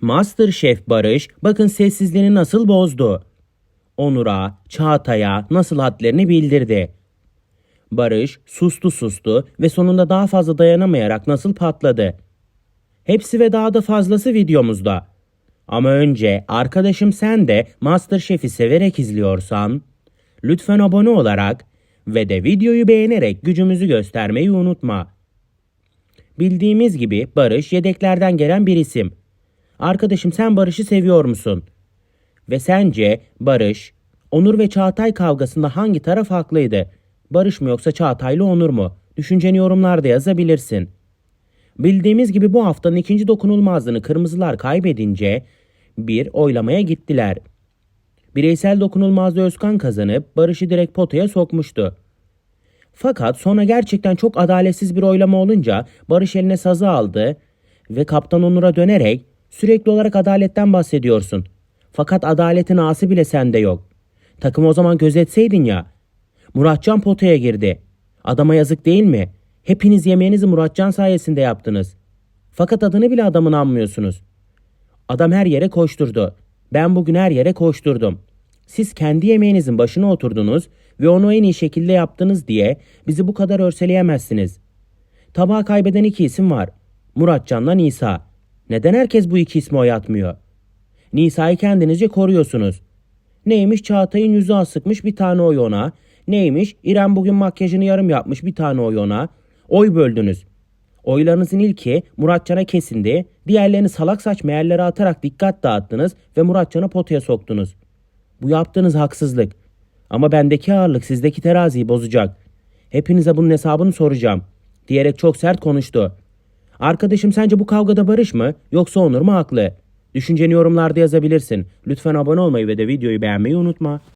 Masterchef Barış bakın sessizliğini nasıl bozdu. Onur'a, Çağatay'a nasıl hadlerini bildirdi. Barış sustu sustu ve sonunda daha fazla dayanamayarak nasıl patladı. Hepsi ve daha da fazlası videomuzda. Ama önce arkadaşım sen de Masterchef'i severek izliyorsan lütfen abone olarak ve de videoyu beğenerek gücümüzü göstermeyi unutma. Bildiğimiz gibi Barış yedeklerden gelen bir isim. Arkadaşım sen Barış'ı seviyor musun? Ve sence Barış, Onur ve Çağatay kavgasında hangi taraf haklıydı? Barış mı yoksa Çağatay'la Onur mu? Düşünceni yorumlarda yazabilirsin. Bildiğimiz gibi bu haftanın ikinci dokunulmazlığını kırmızılar kaybedince bir oylamaya gittiler. Bireysel dokunulmazlığı Özkan kazanıp Barış'ı direkt potaya sokmuştu. Fakat sonra gerçekten çok adaletsiz bir oylama olunca Barış eline sazı aldı ve Kaptan Onur'a dönerek sürekli olarak adaletten bahsediyorsun. Fakat adaletin ağası bile sende yok. Takımı o zaman gözetseydin ya. Muratcan potaya girdi. Adama yazık değil mi? Hepiniz yemeğinizi Muratcan sayesinde yaptınız. Fakat adını bile adamın anmıyorsunuz. Adam her yere koşturdu. Ben bugün her yere koşturdum. Siz kendi yemeğinizin başına oturdunuz ve onu en iyi şekilde yaptınız diye bizi bu kadar örseleyemezsiniz. Tabağı kaybeden iki isim var. Muratcan'la Nisa. Neden herkes bu iki ismi oy atmıyor? Nisa'yı kendinizce koruyorsunuz. Neymiş Çağatay'ın yüzü asıkmış bir tane oy ona. Neymiş İrem bugün makyajını yarım yapmış bir tane oy ona. Oy böldünüz. Oylarınızın ilki Muratcan'a kesindi. Diğerlerini salak saçma yerlere atarak dikkat dağıttınız ve Muratcan'ı potaya soktunuz. Bu yaptığınız haksızlık. Ama bendeki ağırlık sizdeki teraziyi bozacak. Hepinize bunun hesabını soracağım. Diyerek çok sert konuştu. Arkadaşım sence bu kavgada Barış mı yoksa Onur mu haklı? Düşünceni yorumlarda yazabilirsin. Lütfen abone olmayı ve de videoyu beğenmeyi unutma.